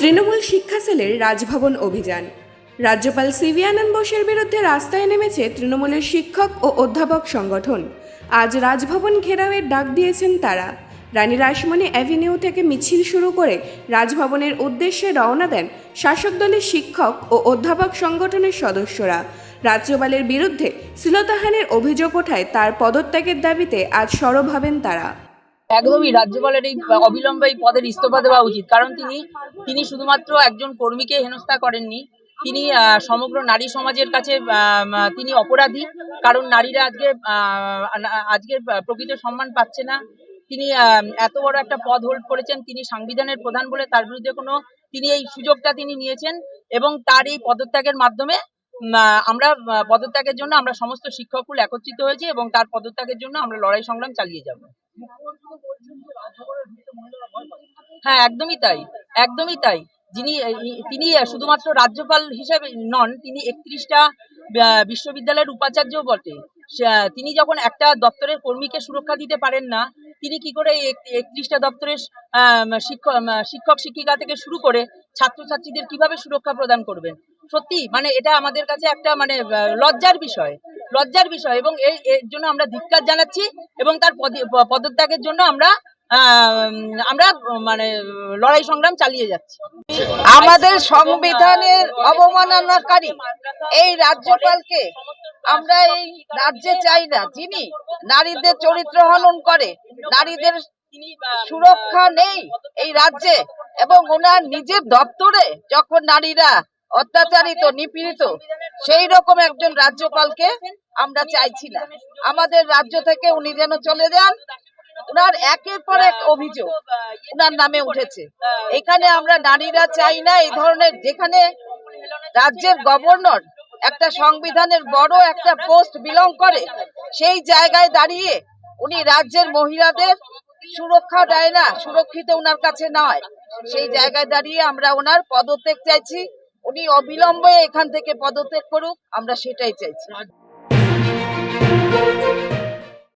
তৃণমূল শিক্ষা সেলের রাজভবন অভিযান। রাজ্যপাল সিভি আনন্দ বোসের বিরুদ্ধে রাস্তায় নেমেছে তৃণমূলের শিক্ষক ও অধ্যাপক সংগঠন। আজ রাজভবন ঘেরাওয়ের ডাক দিয়েছেন তারা। রানী রাসমণি অ্যাভিনিউ থেকে মিছিল শুরু করে রাজভবনের উদ্দেশ্যে রওনা দেন শাসক দলের শিক্ষক ও অধ্যাপক সংগঠনের সদস্যরা। রাজ্যপালের বিরুদ্ধে শ্লীলতাহানের অভিযোগ ওঠায় তার পদত্যাগের দাবিতে আজ সরব হবেন তারা। একদমই রাজ্যপালের এই অবিলম্বে এই পদের ইস্তফা দেওয়া উচিত। কারণ তিনি তিনি শুধুমাত্র একজন কর্মীকে হেনস্থা করেননি। তিনি সমগ্র নারী সমাজের কাছে তিনি অপরাধী। কারণ নারীরা আজকে আজকে প্রকৃত সম্মান পাচ্ছে না। তিনি এত বড় একটা পদ হোল্ড করেছেন। তিনি সাংবিধানের প্রধান বলে তার বিরুদ্ধে কোনো, তিনি এই সুযোগটা তিনি নিয়েছেন এবং তার এই পদত্যাগের মাধ্যমে আমরা পদত্যাগের জন্য আমরা সমস্ত শিক্ষককুল একত্রিত হয়েছি এবং তার পদত্যাগের জন্য আমরা লড়াই সংগ্রাম চালিয়ে যাব। হ্যাঁ একদমই তাই একদমই তাই। যিনি তিনি শুধুমাত্র রাজ্যপাল হিসেবে নন, তিনি একত্রিশটা বিশ্ববিদ্যালয়ের উপাচার্য বটে। তিনি যখন একটা দপ্তরের কর্মীকে সুরক্ষা দিতে পারেন না, তিনি কি করে একত্রিশটা দপ্তরের শিক্ষক শিক্ষক, শিক্ষিকা থেকে শুরু করে ছাত্রছাত্রীদের কীভাবে সুরক্ষা প্রদান করবেন? সত্যি মানে এটা আমাদের কাছে একটা মানে লজ্জার বিষয় লজ্জার বিষয়। এবং এর জন্য আমরা ধিক্কার জানাচ্ছি এবং তার পদত্যাগের জন্য আমরা আমরা মানে লড়াই সংগ্রাম চালিয়ে যাচ্ছি। আমাদের সংবিধানের অবমাননাকারী এই রাজ্যপালকে আমরা এই রাজ্যে চাই না। যিনি নারীদের চরিত্র হনন করে নারীদের সুরক্ষা নেই এই রাজ্যে এবং ওনার নিজের দপ্তরে যখন নারীরা অত্যাচারিত নিপীড়িত সেই রকম একজন রাজ্যপালকে আমরা চাইছি না। আমাদের রাজ্য থেকে উনি যেন চলে যান উনার একের পর এক অভিযোগ উনার নামে উঠেছে। এখানে আমরা নারীরা চাই না এই ধরনের যেখানে রাজ্যের গভর্নর একটা সংবিধানের বড় একটা পোস্ট বিলং করে সেই জায়গায় দাঁড়িয়ে উনি রাজ্যের মহিলাদের সুরক্ষা দেয় না সুরক্ষিত ওনার কাছে নয়। সেই জায়গায় দাঁড়িয়ে আমরা ওনার পদত্যাগ চাইছি উনি অবিলম্বে এখান থেকে পদত্যাগ করুক আমরা সেটাই চাইছি।